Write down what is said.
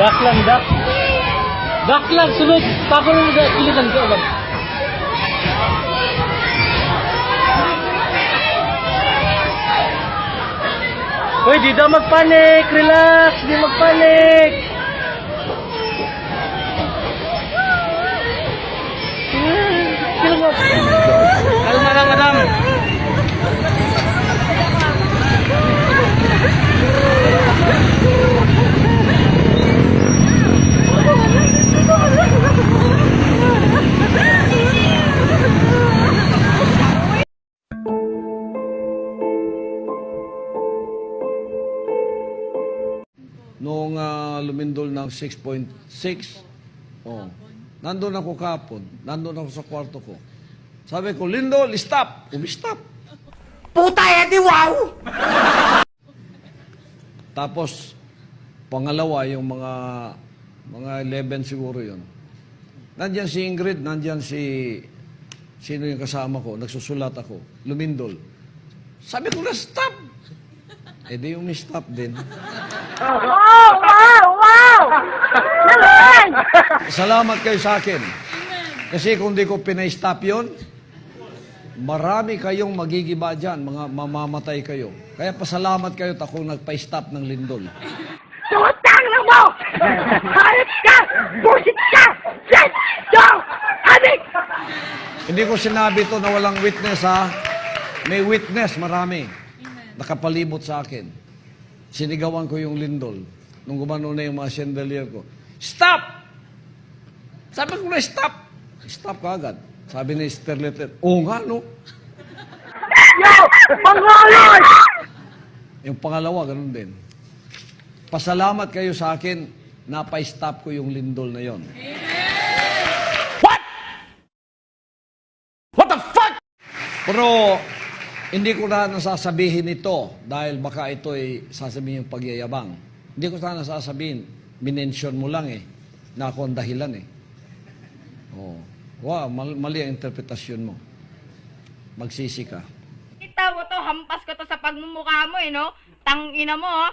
ডাকলাম ডাক ডাকলাম শুনে পাগলের কিলেখান করলাম Uy, di daw magpanik. Relax, di magpanik. Noong ah, lumindol ng 6.6, oh, nandun ako kapon, nandun ako sa kwarto ko. Sabi ko, Lindol, stop! Umi-stop. Puta eh, di wow! Tapos, pangalawa, yung mga mga 11 siguro yon. Nandyan si Ingrid, nandyan si sino yung kasama ko, nagsusulat ako, lumindol. Sabi ko na stop. Eh di yung stop din. Wow! Wow! Wow! Naman! Salamat kayo sa akin. Kasi kung di ko pinay-stop yun, marami kayong magigiba dyan, mga mamamatay kayo. Kaya pasalamat kayo at ako nagpa-stop ng lindol. Tutang na mo! Hayop ka! Busit ka! Yes! Go! Habik! Hindi ko sinabi to na walang witness ha. May witness, marami. Nakapalibot sa akin. Sinigawan ko yung lindol. Nung gumano na yung mga chandelier ko. Stop! Sabi ko na stop. Stop ka agad. Sabi ni Sterlet, oo nga no. Yo! Pangaloy! Yung pangalawa, ganun din. Pasalamat kayo sa akin, napa-stop ko yung lindol na yon. What the fuck? Pero hindi ko na nasasabihin ito dahil baka ito ay sasabihin yung pagyayabang. Hindi ko sana nasasabihin, minention mo lang eh, na ako ang dahilan eh. Oh. Wow, mal- mali ang interpretasyon mo. Magsisi ka. Kita mo to, hampas ko to sa pagmumukha mo eh, no? Tang ina mo, oh.